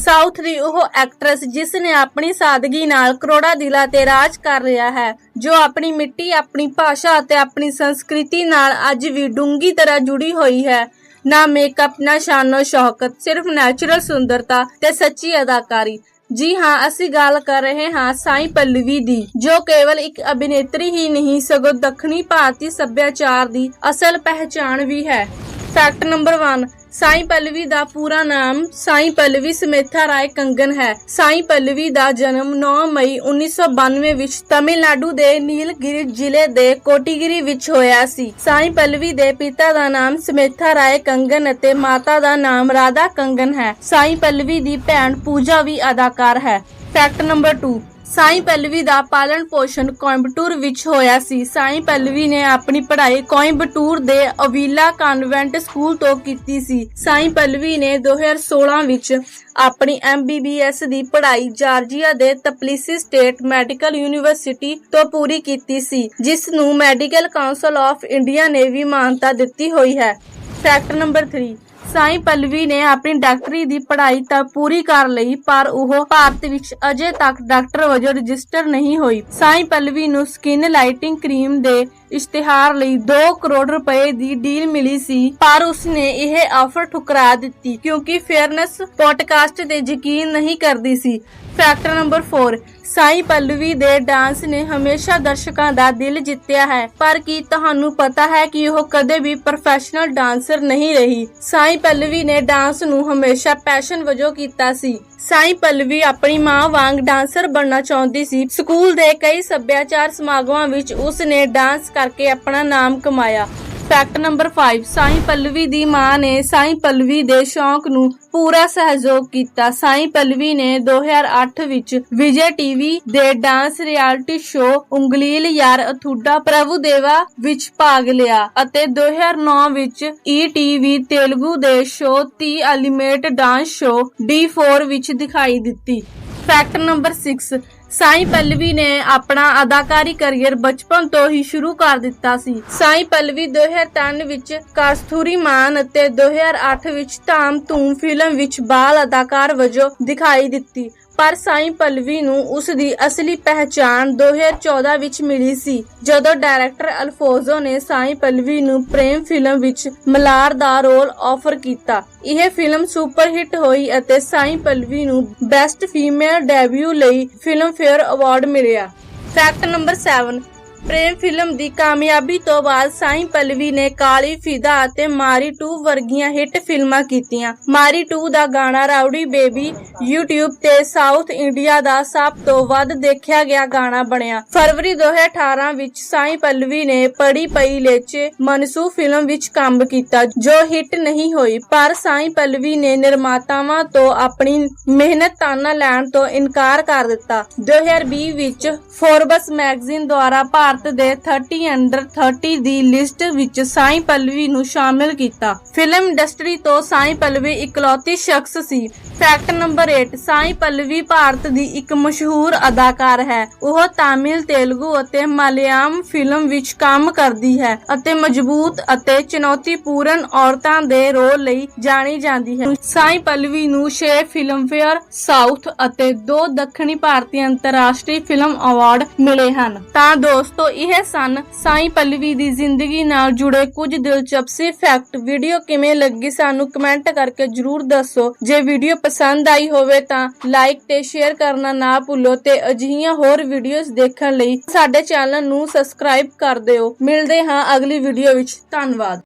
South ਦੀ ਉਹ actress ਜਿਸ ਨੇ ਆਪਣੀ ਸਾਦਗੀ ਨਾਲ ਕਰੋੜਾਂ ਦਿਲਾਂ ਤੇ ਰਾਜ ਕਰ ਰਿਹਾ ਹੈ, ਜੋ ਆਪਣੀ ਮਿੱਟੀ, ਆਪਣੀ ਭਾਸ਼ਾ ਅਤੇ ਆਪਣੀ ਸੰਸਕ੍ਰਿਤੀ ਨਾਲ ਅੱਜ ਵੀ ਡੂੰਗੀ ਤਰ੍ਹਾਂ ਜੁੜੀ ਹੋਈ ਹੈ। ਨਾ ਮੇਕਅਪ ਨਾ ਸ਼ਾਨੋ ਸ਼ੌਕਤ ਸਿਰਫ ਨੈਚੁਰਲ ਸੁੰਦਰਤਾ ਤੇ ਸੱਚੀ ਅਦਾਕਾਰੀ। ਜੀ ਹਾਂ, ਅਸੀਂ ਗੱਲ ਕਰ ਰਹੇ ਹਾਂ ਸਾਈ ਪੱਲਵੀ ਦੀ, ਜੋ ਕੇਵਲ ਇੱਕ ਅਭਿਨੇਤਰੀ ਹੀ ਨਹੀਂ, ਸਗੋਂ ਦੱਖਣੀ ਭਾਰਤੀ ਸੱਭਿਆਚਾਰ ਦੀ ਅਸਲ ਪਹਿਚਾਣ ਵੀ ਹੈ। ਫੈਕਟ ਨੰਬਰ 1 ਸਾਈਂ ਪੱਲਵੀ ਦਾ ਪੂਰਾ ਨਾਮ ਸਾਈ ਪੱਲਵੀ ਸਮੇਥਾ ਰਾਏ ਕੰਗਨ ਹੈ। ਸਾਈ ਪੱਲਵੀ ਦਾ ਜਨਮ 9 ਮਈ 1992 ਵਿੱਚ ਤਮਿਲਨਾਡੂ ਦੇ ਨੀਲਗਿਰੀ ਜ਼ਿਲ੍ਹੇ ਦੇ ਕੋਟੀਗਿਰੀ ਵਿੱਚ ਹੋਇਆ ਸੀ। ਸਾਈਂ ਪੱਲਵੀ ਦੇ ਪਿਤਾ ਦਾ ਨਾਮ ਸਮੇਥਾ ਰਾਏ ਕੰਗਨ ਅਤੇ ਮਾਤਾ ਦਾ ਨਾਮ ਰਾਧਾ ਕੰਗਨ ਹੈ। ਸਾਈ ਪੱਲਵੀ ਦੀ ਭੈਣ ਪੂਜਾ ਵੀ ਅਦਾਕਾਰ ਹੈ। ਫੈਕਟ ਨੰਬਰ 2 ਸਾਈਂ ਪੱਲਵੀ ਦਾ ਪਾਲਣ ਪੋਸ਼ਣ ਕੋਇੰਬਟੂਰ ਵਿੱਚ ਹੋਇਆ ਸੀ। ਸਾਈਂ ਪੱਲਵੀ ਨੇ ਆਪਣੀ ਪੜ੍ਹਾਈ ਕੋਇੰਬਟੂਰ ਦੇ ਅਵੀਲਾ ਕਨਵੈਂਟ ਸਕੂਲ ਤੋਂ ਕੀਤੀ ਸੀ। ਸਾਈਂ ਪੱਲਵੀ ਨੇ 2016 ਵਿੱਚ ਆਪਣੀ MBBS ਦੀ ਪੜ੍ਹਾਈ ਜਾਰਜੀਆ ਦੇ ਤਪਲੀਸੀ ਸਟੇਟ ਮੈਡੀਕਲ ਯੂਨੀਵਰਸਿਟੀ ਤੋਂ ਪੂਰੀ ਕੀਤੀ ਸੀ, ਜਿਸ ਨੂੰ ਮੈਡੀਕਲ ਕਾਉਂਸਲ ਆਫ ਇੰਡੀਆ ਨੇ ਵੀ ਮਾਨਤਾ ਦਿੱਤੀ ਹੋਈ ਹੈ। ਫੈਕਟ ਨੰਬਰ 3 ਸਾਈ ਪੱਲਵੀ ਨੇ ਆਪਣੀ ਡਾਕਟਰੀ ਦੀ ਪੜ੍ਹਾਈ ਤਾਂ ਪੂਰੀ ਕਰ ਲਈ, ਪਰ ਉਹ ਭਾਰਤ ਵਿੱਚ ਅਜੇ ਤੱਕ ਡਾਕਟਰ ਵਜੋਂ ਰਜਿਸਟਰ ਨਹੀਂ ਹੋਈ। ਸਾਈ ਪੱਲਵੀ ਨੂੰ ਸਕਿਨ ਲਾਈਟਿੰਗ ਕਰੀਮ ਦੇ ਇਸ਼ਤਿਹਾਰ ਲਈ 2 ਕਰੋੜ ਰੁਪਏ ਦੀ ਡੀਲ ਮਿਲੀ ਸੀ, ਪਰ ਉਸਨੇ ਇਹ ਆਫਰ ਠੁਕਰਾ ਦਿੱਤੀ ਕਿਉਂਕਿ ਫੇਅਰਨੈਸ ਪੋਡਕਾਸਟ ਤੇ ਯਕੀਨ ਨਹੀਂ ਕਰਦੀ ਸੀ। ਫੈਕਟਰ ਨੰਬਰ 4 ਸਾਈ ਪੱਲਵੀ ਦੇ ਡਾਂਸ ਨੇ ਹਮੇਸ਼ਾ ਦਰਸ਼ਕਾਂ ਦਾ ਦਿਲ ਜਿੱਤਿਆ ਹੈ। ਪਰ ਕੀ ਤੁਹਾਨੂੰ ਪਤਾ ਹੈ ਕਿ ਉਹ ਕਦੇ ਵੀ ਪ੍ਰੋਫੈਸ਼ਨਲ ਡਾਂਸਰ ਨਹੀਂ ਰਹੀ? ਸਾਈ ਪੱਲਵੀ ਨੇ ਡਾਂਸ ਨੂੰ ਹਮੇਸ਼ਾ ਪੈਸ਼ਨ ਵਜੋਂ ਕੀਤਾ ਸੀ। ਸਾਈ ਪੱਲਵੀ ਆਪਣੀ ਮਾਂ ਵਾਂਗ ਡਾਂਸਰ ਬਣਨਾ ਚਾਹੁੰਦੀ ਸੀ। ਸਕੂਲ ਦੇ ਕਈ ਸੱਭਿਆਚਾਰ ਸਮਾਗਮਾਂ ਵਿੱਚ ਉਸ ਨੇ ਡਾਂਸ ਕਰਕੇ ਆਪਣਾ ਨਾਮ ਕਮਾਇਆ। ਫੈਕਟ ਨੰਬਰ 5 ਸਾਈ ਪੱਲਵੀ ਦੀ ਮਾਂ ਨੇ ਸਾਈ ਪੱਲਵੀ ਦੇ ਸ਼ੌਂਕ ਨੂੰ ਪੂਰਾ ਸਹਿਯੋਗ ਕੀਤਾ। ਸਾਈ ਪੱਲਵੀ ਨੇ 2008 ਵਿੱਚ ਵਿਜੇ ਟੀਵੀ ਦੇ dance reality show Ungalil Yaar Adutha Prabhu ਦੇਵਾ ਵਿੱਚ ਭਾਗ ਲਿਆ ਅਤੇ 2009 ਵਿੱਚ ਈਟੀਵੀ ਤੇਲਗੂ ਦੇ ਸ਼ੋਅ 30 ਐਲੀਮੇਟ ਡਾਂਸ ਸ਼ੋਅ D4 ਵਿੱਚ ਦਿਖਾਈ ਦਿੱਤੀ। ਫੈਕਟ ਨੰਬਰ 6 ਸਾਈ ਪੱਲਵੀ ਨੇ ਆਪਣਾ ਅਦਾਕਾਰੀ ਕਰੀਅਰ ਬਚਪਨ ਤੋਂ ਹੀ ਸ਼ੁਰੂ ਕਰ ਦਿੱਤਾ ਸੀ। ਸਾਈ ਪੱਲਵੀ 2003 ਵਿੱਚ ਕਾਸਤੂਰੀ ਮਾਨ ਅਤੇ 2008 ਵਿੱਚ ਧਾਮ ਧੂਮ ਫਿਲਮ ਵਿੱਚ ਬਾਲ ਅਦਾਕਾਰ ਵਜੋਂ ਦਿਖਾਈ ਦਿੱਤੀ। ਪਰ ਸਾਈ ਪੱਲਵੀ ਨੂੰ ਉਸ ਦੀ ਅਸਲੀ ਪਹਿਚਾਣ 2014 ਵਿੱਚ ਮਿਲੀ ਸੀ, ਜਦੋਂ ਡਾਇਰੈਕਟਰ ਅਲਫੋਜ਼ੋ ਨੇ ਸਾਈ ਪਲਵੀ ਨੂੰ ਪ੍ਰੇਮ ਫਿਲਮ ਵਿੱਚ ਮਲਾਰ ਦਾ ਰੋਲ ਆਫਰ ਕੀਤਾ। ਇਹ ਫਿਲਮ ਸੁਪਰ ਹਿੱਟ ਹੋਈ ਅਤੇ ਸਾਈ ਪਲਵੀ ਨੂੰ ਬੈਸਟ ਫੀਮੇਲ ਡੈਬਿਊ ਲਈ ਫਿਲਮ ਫੇਅਰ ਅਵਾਰਡ ਮਿਲਿਆ। ਫੈਕਟ ਨੰਬਰ 7 ਪ੍ਰੇਮ ਫਿਲਮ ਦੀ ਕਾਮਯਾਬੀ ਤੋਂ ਬਾਅਦ ਸਾਈ ਪਲਵੀ ਨੇ ਕਾਲੀ ਫਿਦਾ ਅਤੇ ਮਾਰੀ 2 ਵਰਗੀਆਂ ਹਿੱਟ ਫਿਲਮਾਂ ਕੀਤੀਆਂ। ਮਾਰੀ 2 ਦਾ ਗਾਣਾ ਰਾਉਡੀ ਬੇਬੀ, YouTube ਤੇ ਸਾਊਥ ਇੰਡੀਆ ਦਾ ਸਭ ਤੋਂ ਵੱਧ ਦੇਖਿਆ ਗਿਆ ਗਾਣਾ ਬਣਿਆ। ਫਰਵਰੀ 2018 ਵਿੱਚ ਸਾਈ ਪੱਲਵੀ ਨੇ ਪੜੀ ਪਈ ਲੇਚੇ ਮਨਸੂ ਫਿਲਮ ਵਿੱਚ ਕੰਮ ਕੀਤਾ, ਜੋ ਹਿੱਟ ਨਹੀਂ ਹੋਈ, ਪਰ ਸਾਈ ਪਲਵੀ ਨੇ ਨਿਰਮਾਤਾਵਾਂ ਤੋਂ ਆਪਣੀ ਮਿਹਨਤ ਤਾਨਾ ਲੈਣ ਤੋਂ ਇਨਕਾਰ ਕਰ ਦਿੱਤਾ। 2020 ਵਿੱਚ ਫੋਰਬਸ ਮੈਗਜ਼ੀਨ ਦੁਆਰਾ ਭਾਰਤ ਦੇ 30 ਅੰਡਰ 30 ਦੀ ਲਿਸਟ ਵਿੱਚ ਸਾਈ ਪੱਲਵੀ ਨੂੰ ਸ਼ਾਮਿਲ ਕੀਤਾ। ਫਿਲਮ ਇੰਡਸਟਰੀ ਤੋਂ ਸਾਈ ਪੱਲਵੀ ਇਕਲੌਤੀ ਸ਼ਖਸ ਸੀ। ਫੈਕਟ ਨੰਬਰ 8 ਸਾਈ ਪੱਲਵੀ ਭਾਰਤ ਦੀ ਇੱਕ ਮਸ਼ਹੂਰ ਅਦਾਕਾਰ ਹੈ। ਉਹ ਤਾਮਿਲ, ਤੇਲਗੂ ਅਤੇ ਮਲਿਆਲਮ ਫਿਲਮ ਵਿੱਚ ਕੰਮ ਕਰਦੀ ਹੈ ਅਤੇ ਮਜ਼ਬੂਤ ਅਤੇ ਚੁਣੌਤੀਪੂਰਨ ਔਰਤਾਂ ਦੇ ਰੋਲ ਲਈ ਜਾਣੀ ਜਾਂਦੀ ਹੈ। ਸਾਈ ਪਲਵੀ ਨੂੰ 6 ਫਿਲਮਫੇਅਰ, ਸਾਊਥ ਅਤੇ 2 ਦੱਖਣੀ ਭਾਰਤੀ ਅੰਤਰਰਾਸ਼ਟਰੀ ਫਿਲਮ ਅਵਾਰਡ ਮਿਲੇ ਹਨ। ਤਾਂ ਦੋਸਤੋ ਇਹ ਸਨ। ਸਾਈ ਪੱਲਵੀ ਦੀ ਜ਼ਿੰਦਗੀ ਨਾਲ ਜੁੜੇ ਕੁਝ ਦਿਲਚਸਪ ਫੈਕਟ ਵੀਡੀਓ ਕਿਵੇਂ ਲੱਗੀ ਸਾਨੂੰ ਕਮੈਂਟ ਕਰਕੇ ਜਰੂਰ ਦੱਸੋ। ਜੇ ਵੀਡੀਓ ਪਸੰਦ ਆਈ ਹੋਵੇ ਤਾਂ ਲਾਈਕ ਤੇ ਸ਼ੇਅਰ ਕਰਨਾ ਨਾ ਭੁੱਲੋ ਤੇ ਅਜਿਹੀਆਂ ਹੋਰ ਵੀਡੀਓਜ਼ ਦੇਖਣ ਲਈ ਸਾਡੇ ਚੈਨਲ ਨੂੰ ਸਬਸਕ੍ਰਾਈਬ ਕਰ ਦਿਓ। ਮਿਲਦੇ ਹਾਂ ਅਗਲੀ ਵੀਡੀਓ ਵਿੱਚ। ਧੰਨਵਾਦ।